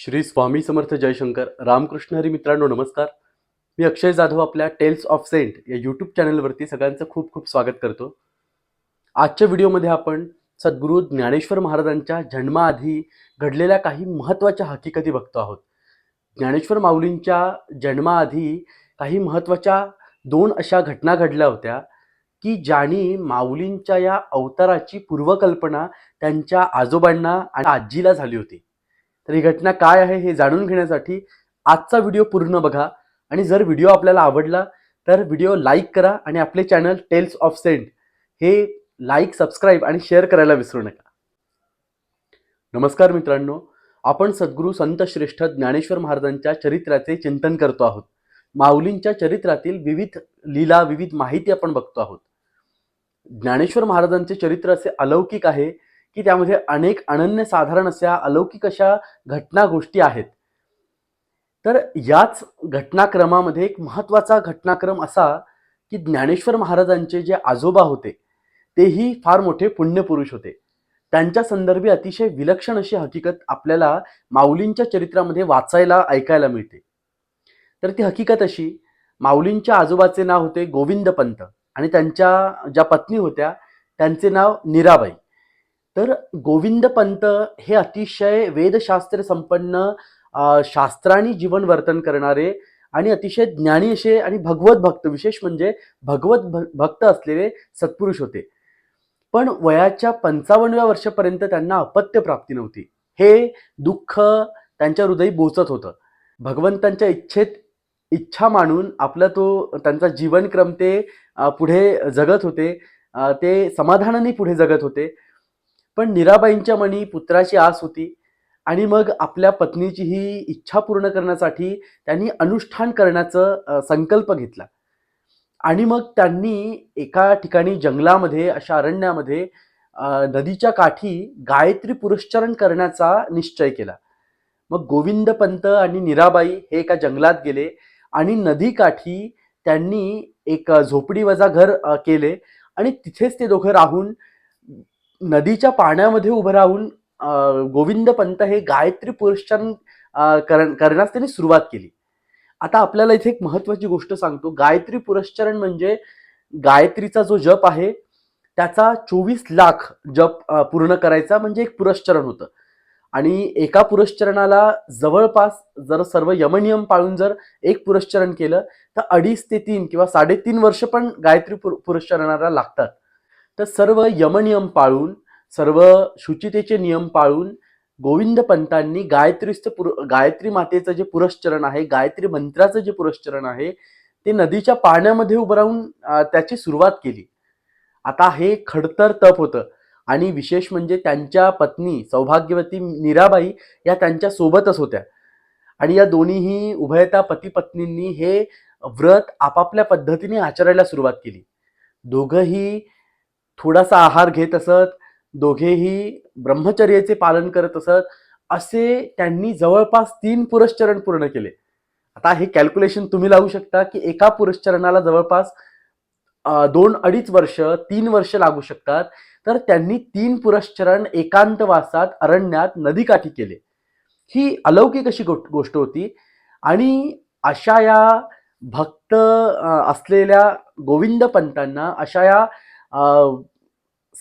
श्री स्वामी समर्थ जयशंकर रामकृष्ण हरी मित्रांनो नमस्कार. मी अक्षय जाधव आपल्या टेल्स ऑफ सेंट या यूट्यूब चॅनलवरती सगळ्यांचं खूप खूप स्वागत करतो. आजच्या व्हिडिओमध्ये आपण सद्गुरू ज्ञानेश्वर महाराजांच्या जन्माआधी घडलेल्या काही महत्त्वाच्या हकीकती बघतो आहोत. ज्ञानेश्वर माऊलींच्या जन्माआधी काही महत्त्वाच्या दोन अशा घटना घडल्या होत्या की ज्यानी माऊलींच्या या अवताराची पूर्वकल्पना त्यांच्या आजोबांना आणि आजीला झाली होती. तर ही घटना काय आहे हे जाणून घेण्यासाठी आजचा व्हिडिओ पूर्ण बघा. आणि जर व्हिडिओ आपल्याला आवडला तर व्हिडिओ लाईक करा आणि आपले चॅनल टेल्स ऑफ सेंट हे लाईक सबस्क्राईब आणि शेअर करायला विसरू नका. नमस्कार मित्रांनो आपण सद्गुरू संत श्रेष्ठ ज्ञानेश्वर महाराजांच्या चरित्राचे चिंतन करतो आहोत. माऊलींच्या चरित्रातील विविध लीला विविध माहिती आपण बघतो आहोत. ज्ञानेश्वर महाराजांचे चरित्र असे अलौकिक आहे की त्यामध्ये अनेक अनन्य साधारण अशा अलौकिक अशा घटना गोष्टी आहेत. तर याच घटनाक्रमामध्ये एक महत्त्वाचा घटनाक्रम असा की ज्ञानेश्वर महाराजांचे जे आजोबा होते तेही फार मोठे पुण्यपुरुष होते. त्यांच्या संदर्भी अतिशय विलक्षण अशी हकीकत आपल्याला माऊलींच्या चरित्रामध्ये वाचायला ऐकायला मिळते. तर ती हकीकत अशी माऊलींच्या आजोबाचे नाव होते गोविंद पंत आणि त्यांच्या ज्या पत्नी होत्या त्यांचे नाव नीराबाई. तर गोविंद पंत हे अतिशय वेदशास्त्र संपन्न अ, शास्त्रानी जीवन वर्तन करणारे आणि अतिशय ज्ञानी असे आणि भगवत भक्त विशेष म्हणजे भगवत भ- भक्त असलेले सत्पुरुष होते. पण वयाच्या पंचावन्नव्या वर्षापर्यंत त्यांना अपत्य प्राप्ती नव्हती. हे दुःख त्यांच्या हृदयी बोचत होतं. भगवंतांच्या इच्छेत इच्छा मानून आपला तो त्यांचा जीवनक्रम ते पुढे जगत होते. ते समाधानाने पुढे जगत होते. पण निराबाईंच्या मनी पुत्राची आस होती. आणि मग आपल्या पत्नीची ही इच्छा पूर्ण करण्यासाठी त्यांनी अनुष्ठान करण्याचं संकल्प घेतला. आणि मग त्यांनी एका ठिकाणी जंगलामध्ये अशा अरण्यामध्ये नदीच्या काठी गायत्री पुरस्चरण करण्याचा निश्चय केला. मग गोविंद पंत आणि नीराबाई हे एका जंगलात गेले आणि नदीकाठी त्यांनी एक अ, झोपडी वजा घर केले. आणि तिथेच ते दोघं राहून नदीच्या पाण्यामध्ये उभं राहून गोविंद पंत हे गायत्री पुरस्चरण करण करण्यास त्यांनी सुरुवात केली. आता आपल्याला इथे एक महत्वाची गोष्ट सांगतो. गायत्री पुरस्चरण म्हणजे गायत्रीचा जो जप आहे त्याचा चोवीस लाख जप पूर्ण करायचा म्हणजे एक पुरस्चरण होतं. आणि एका पुरस्चरणाला जवळपास जर सर्व यमनियम पाळून जर एक पुरस्चरण केलं तर अडीच ते तीन किंवा साडेतीन वर्ष पण गायत्री पुर पुरस्चरणाला लागतात. तर सर्व यमनियम पाळून सर्व शुचितेचे नियम पाळून गोविंद पंतांनी गायत्रीचं पुर गायत्री मातेचं जे पुरस्चरण आहे गायत्री मंत्राचं जे पुरस्चरण आहे ते नदीच्या पाण्यामध्ये उभं राहून त्याची सुरुवात केली. आता हे खडतर तप होतं आणि विशेष म्हणजे त्यांच्या पत्नी सौभाग्यवती मीराबाई या त्यांच्या सोबतच होत्या. आणि या दोन्हीही उभयता पती पत्नींनी हे व्रत आपापल्या पद्धतीने आचरायला सुरुवात केली. दोघंही थोडासा आहार घेत असत दोघेही ब्रह्मचर्याचे पालन करत असत असे त्यांनी जवळपास तीन पुरस्चरण पूर्ण केले. आता हे कॅल्क्युलेशन तुम्ही लावू शकता की एका पुरस्चरणाला जवळपास दोन अडीच वर्ष तीन वर्ष लागू शकतात. तर त्यांनी तीन पुरस्चरण एकांतवासात अरण्यात नदीकाठी केले. ही अलौकिक अशी गो- गोष्ट होती. आणि अशा या भक्त असलेल्या गोविंद पंतांना अशा या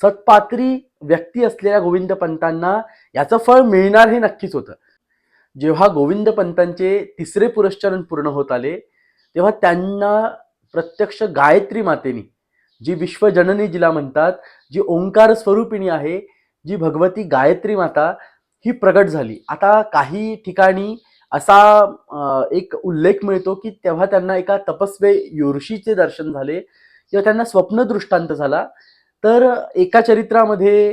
सत्पात्री व्यक्ती असलेल्या गोविंद पंतांना याचं फळ मिळणार हे नक्कीच होतं. जेव्हा गोविंद पंतांचे तिसरे पुरस्चरण पूर्ण होत आले तेव्हा त्यांना प्रत्यक्ष गायत्री मातेनी जी विश्वजननी जिला म्हणतात जी ओंकार स्वरूपिणी आहे जी भगवती गायत्री माता ही प्रगट झाली. आता काही ठिकाणी असा एक उल्लेख मिळतो की तेव्हा त्यांना एका तपस्वे ऋषीचे दर्शन झाले. किंवा त्यांना स्वप्न दृष्टांत झाला तर एका चरित्रामध्ये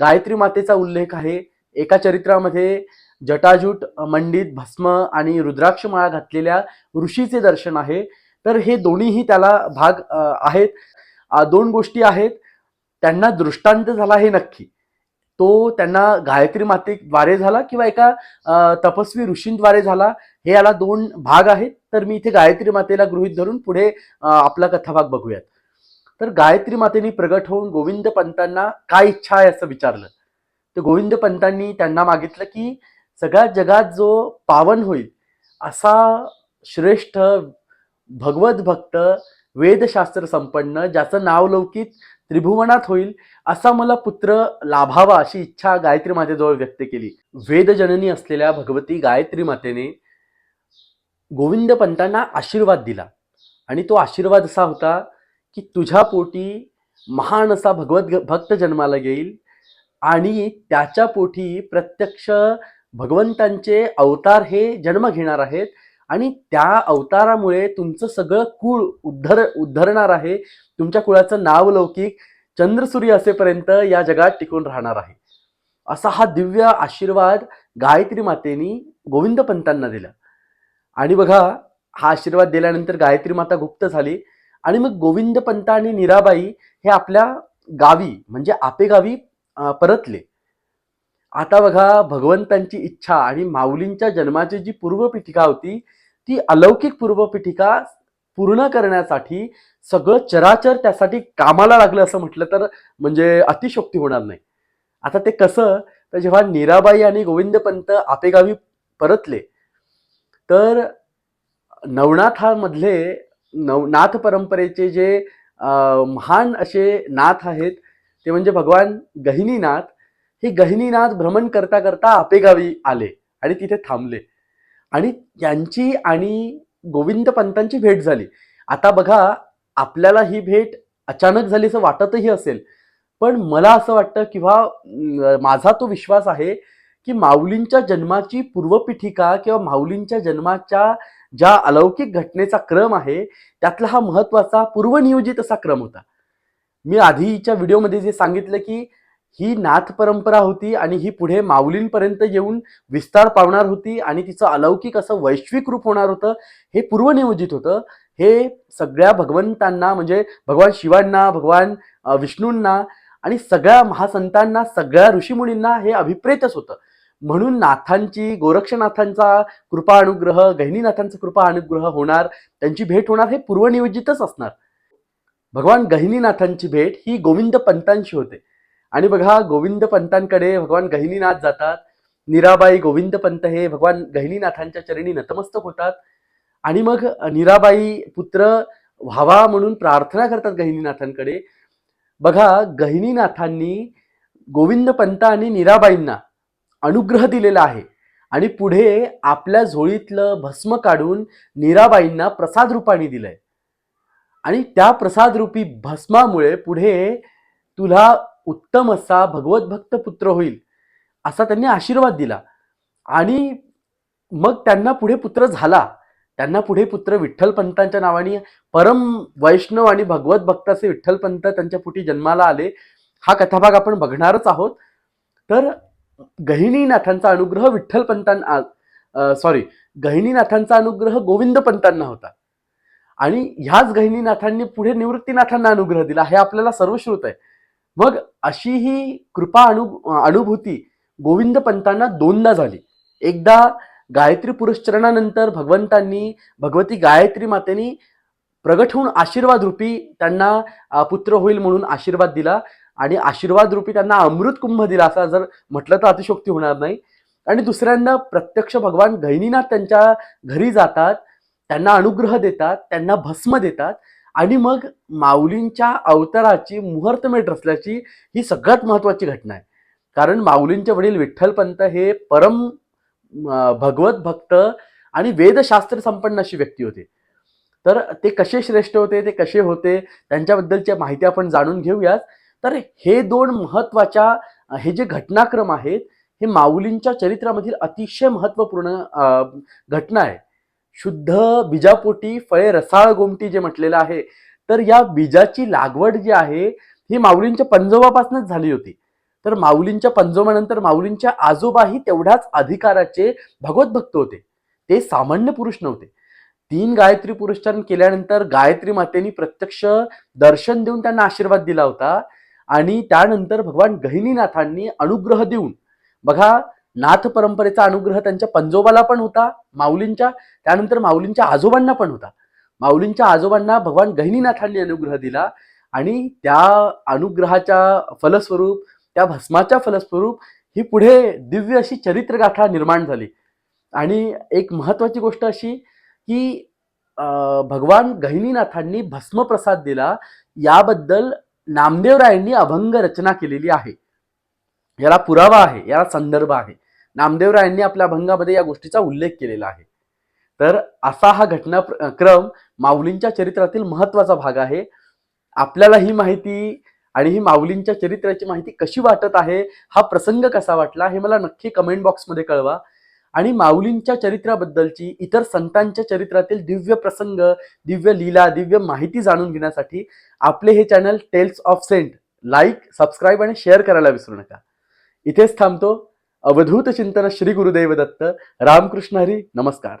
गायत्री मातेचा उल्लेख आहे. एका चरित्रामध्ये जटाजूट मंडित भस्म आणि रुद्राक्षमाळा घातलेल्या ऋषीचे दर्शन आहे. तर हे दोन्हीही त्याला भाग आहेत. दोन गोष्टी आहेत. त्यांना दृष्टांत झाला हे नक्की. तो त्यांना गायत्री मातेद्वारे झाला किंवा एका तपस्वी ऋषींद्वारे झाला हे याला दोन भाग आहेत. तर मी इथे गायत्री मातेला गृहित धरून पुढे आपला कथाभाग बघूयात. तर गायत्री मातेने प्रगट होऊन गोविंद पंतांना काय इच्छा आहे असं विचारलं. तर गोविंद पंतांनी त्यांना मागितलं की सगळ्या जगात जो पावन होईल असा श्रेष्ठ भगवत भक्त वेदशास्त्र संपन्न ज्याचं नाव लौकिक त्रिभुवनात होईल असा मला पुत्र लाभावा अशी इच्छा गायत्री मातेजवळ व्यक्त केली. वेदजननी असलेल्या भगवती गायत्री मातेने गोविंद पंतांना आशीर्वाद दिला. आणि तो आशीर्वाद असा होता की तुझ्या पोटी महान असा भगवत भक्त जन्माला येईल आणि त्याच्या पोटी प्रत्यक्ष भगवंतांचे अवतार हे जन्म घेणार आहेत. आणि त्या अवतारामुळे तुमचं सगळं कुळ उद्धर उद्धरणार आहे. तुमच्या कुळाचं नाव लौकिक चंद्रसूर्य असेपर्यंत या जगात टिकून राहणार आहे. असा हा दिव्य आशीर्वाद गायत्री मातेनी गोविंद पंतांना दिला. आणि बघा हा आशीर्वाद दिल्यानंतर गायत्री माता गुप्त झाली. आणि मग गोविंद पंत आणि नीराबाई हे आपल्या गावी म्हणजे आपेगावी परतले. आता बघा भगवंतांची इच्छा आणि माऊलींच्या जन्माची जी पूर्वपीठिका होती ती अलौकिक पूर्वपीठिका पूर्ण करण्यासाठी सगळं चराचर त्यासाठी कामाला लागलं असं म्हटलं तर म्हणजे अतिशोक्ती होणार नाही. आता ते कसं तर जेव्हा नीराबाई आणि गोविंद पंत आपेगावी परतले तर नवनाथामधले नव नाथ परंपरेचे जे महान असे नाथ आहेत ते म्हणजे भगवान गहिनीनाथ. हे गहिनीनाथ भ्रमण करता करता आपेगावी आले आणि तिथे थांबले. आणि यांची आणि गोविंद पंतांची भेट झाली. आता बघा आपल्याला ही भेट अचानक झाली असं वाटतही असेल. पण मला असं वाटतं किंवा माझा तो विश्वास आहे की माऊलींच्या जन्माची पूर्वपीठिका किंवा माऊलींच्या जन्माच्या ज्या अलौकिक घटनेचा क्रम आहे त्यातला हा महत्त्वाचा पूर्वनियोजित असा क्रम होता. मी आधीच्या व्हिडिओमध्ये जे सांगितलं की ही नाथ परंपरा होती आणि ही पुढे माऊलींपर्यंत येऊन विस्तार पावणार होती आणि तिचं अलौकिक असं वैश्विक रूप होणार होतं हे पूर्वनियोजित होतं. हे सगळ्या भगवंतांना म्हणजे भगवान शिवांना भगवान विष्णूंना आणि सगळ्या महासंतांना सगळ्या ऋषीमुनींना हे अभिप्रेतच होतं. म्हणून नाथांची गोरक्षनाथांचा कृपा अनुग्रह गहिनीनाथांचा कृपा अनुग्रह होणार त्यांची भेट होणार हे पूर्वनियोजितच असणार. भगवान गहिनीनाथांची भेट ही गोविंद पंतांशी होते. आणि बघा गोविंद पंतांकडे भगवान गहिनीनाथ जातात. नीराबाई गोविंद पंत हे भगवान गहिनीनाथांच्या चरणी नतमस्तक होतात. आणि मग नीराबाई पुत्र व्हावा म्हणून प्रार्थना करतात गहिनीनाथांकडे. बघा गहिनीनाथांनी गोविंद पंत आणि नीराबाईंना अनुग्रह दिलेला आहे. आणि पुढे आपल्या झोळीतलं भस्म काढून नीराबाईंना प्रसाद रूपाने दिलंय. आणि त्या प्रसाद रूपी भस्मामुळे पुढे तुला उत्तम असा भगवत भक्त पुत्र होईल असा त्यांनी आशीर्वाद दिला. आणि मग त्यांना पुढे पुत्र झाला. त्यांना पुढे पुत्र विठ्ठल पंतांच्या नावाने परम वैष्णव आणि भगवत भक्त असे विठ्ठल पंत त्यांच्या पुटी जन्माला आले. हा कथाभाग आपण बघणारच आहोत. तर गहिनीनाथांचा अनुग्रह विठ्ठल पंतांना सॉरी गहिनीनाथांचा अनुग्रह गोविंद पंतांना होता. आणि ह्याच गहिनीनाथांनी पुढे निवृत्तीनाथांना अनुग्रह दिला. हे आपल्याला सर्वश्रुत आहे. मग अशी ही कृपा अनु अनुभूती गोविंद पंतांना दोनदा झाली. एकदा गायत्री पुरस्चरणानंतर भगवंतांनी भगवती गायत्री मातेनी प्रगट होऊन आशीर्वाद रूपी त्यांना पुत्र होईल म्हणून आशीर्वाद दिला आणि आशीर्वाद रूपी त्यांना अमृत कुंभ दिला असा जर म्हटलं तर अतिशोक्ती होणार नाही. आणि दुसऱ्यांदा प्रत्यक्ष भगवान गहिनीनाथ त्यांच्या घरी जातात त्यांना अनुग्रह देतात त्यांना भस्म देतात आणि मग माऊलींच्या अवताराची मुहूर्तमेढ रचल्याची ही सगळ्यात महत्त्वाची घटना आहे. कारण माऊलींचे वडील विठ्ठलपंत हे परम भगवत भक्त आणि वेदशास्त्र संपन्न अशी व्यक्ती होते. तर ते कसे श्रेष्ठ होते ते कसे होते त्यांच्याबद्दलची माहिती आपण जाणून घेऊयात. तर हे दोन महत्त्वाच्या हे जे घटनाक्रम आहेत हे माऊलींच्या चरित्रामधील अतिशय महत्त्वपूर्ण घटना आहे. शुद्ध बीजापोटी फळे रसाळ गोमटी जे म्हटलेलं आहे तर या बीजाची लागवड जी आहे ही माऊलींच्या पंजोबापासूनच झाली होती. तर माऊलींच्या पंजोबानंतर माऊलींच्या आजोबाही तेवढ्याच अधिकाराचे भगवत भक्त होते. ते सामान्य पुरुष नव्हते. तीन गायत्री पुरस्चारण केल्यानंतर गायत्री मातेनी प्रत्यक्ष दर्शन देऊन त्यांना आशीर्वाद दिला होता आणि त्यानंतर भगवान गहिनीनाथांनी अनुग्रह देऊन बघा नाथ परंपरेचा अनुग्रह त्यांच्या पंजोबाला पण होता माऊलींच्या त्यानंतर माऊलींच्या आजोबांना पण होता. माऊलींच्या आजोबांना भगवान गहिनीनाथांनी अनुग्रह दिला आणि त्या अनुग्रहाच्या फलस्वरूप त्या भस्माच्या फलस्वरूप ही पुढे दिव्य अशी चरित्रगाथा निर्माण झाली. आणि एक महत्वाची गोष्ट अशी की भगवान गहिनीनाथांनी भस्मप्रसाद दिला याबद्दल नामदेवरायांनी अभंग रचना केलेली आहे. याला पुरावा आहे याला संदर्भ आहे. नामदेवरायांनी आपल्या अभंगामध्ये या गोष्टीचा उल्लेख केलेला आहे. तर असा हा घटना क्रम माऊलींच्या चरित्रातील महत्त्वाचा भाग आहे. आपल्याला ही माहिती आणि ही माऊलींच्या चरित्राची माहिती कशी वाटत आहे हा प्रसंग कसा वाटला हे मला नक्की कमेंट बॉक्समध्ये कळवा. आणि माऊलींच्या चरित्राबद्दलची इतर संतांच्या चरित्रातील दिव्य प्रसंग दिव्य लीला दिव्य माहिती जाणून घेण्यासाठी आपले हे channel tales of saint like subscribe आणि शेअर करायला विसरू नका. इथेच थांबतो. अवधूत चिंतन श्री गुरुदेव दत्त. रामकृष्ण हरी नमस्कार.